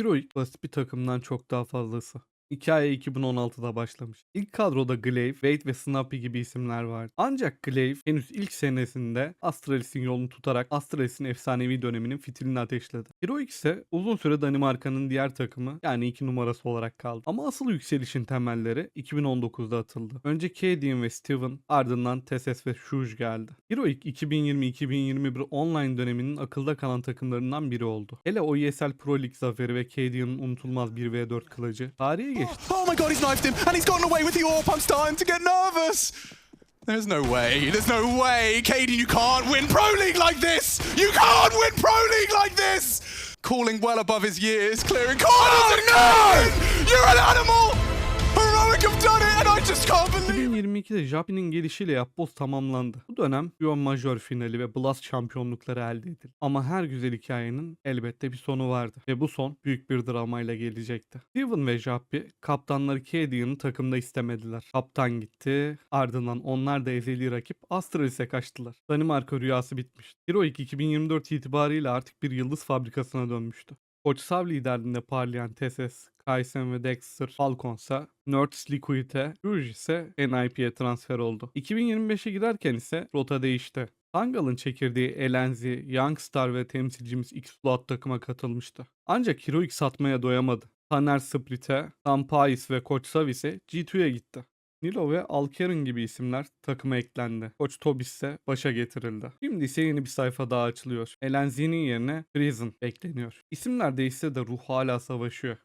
Heroic basit bir takımdan çok daha fazlası. Hikaye 2016'da başlamış. İlk kadroda Glaive, Wade ve Snappy gibi isimler vardı. Ancak Glaive henüz ilk senesinde Astralis'in yolunu tutarak Astralis'in efsanevi döneminin fitilini ateşledi. Heroic ise uzun süre Danimarka'nın diğer takımı yani iki numarası olarak kaldı. Ama asıl yükselişin temelleri 2019'da atıldı. Önce Cadian ve Steven ardından Tesses ve Shuj geldi. Heroic 2020-2021 online döneminin akılda kalan takımlarından biri oldu. Hele o ESL Pro League zaferi ve Cadian'ın unutulmaz 1v4 kılıcı tarihe Oh my god, he's knifed him, and he's gotten away with the AWP. I'm starting to get nervous. There's no way, there's no way. Caden, you can't win Pro League like this! You can't win Pro League like this! Calling well above his years, clearing corners. Oh no! 2022'de Japi'nin gelişiyle Yapboz tamamlandı. Bu dönem Rio Major finali ve Blast şampiyonlukları elde edildi. Ama her güzel hikayenin elbette bir sonu vardı. Ve bu son büyük bir dramayla gelecekti. Steven ve Japi kaptanları Cadian'ı takımda istemediler. Kaptan gitti. Ardından onlar da ezeli rakip Astralis'e kaçtılar. Danimarka rüyası bitmişti. Heroic 2024 itibariyle artık bir yıldız fabrikasına dönmüştü. Koç Sav liderliğinde parlayan TSS, Kaysen ve Dexter Falconsa, Nerds Liquid'e, Rouge ise NIP'ye transfer oldu. 2025'e giderken ise rota değişti. Tangal'ın çekirdeği Elenzi, Youngstar ve temsilcimiz X-Flood takıma katılmıştı. Ancak Heroic satmaya doyamadı. Taner Sprit'e, Tampais ve Koç Sav ise G2'ye gitti. Nilo ve Alkeren gibi isimler takıma eklendi. Koç Tobis ise başa getirildi. Şimdi ise yeni bir sayfa daha açılıyor. Elenzi'nin yerine Prison bekleniyor. İsimler değişse de ruh hala savaşıyor.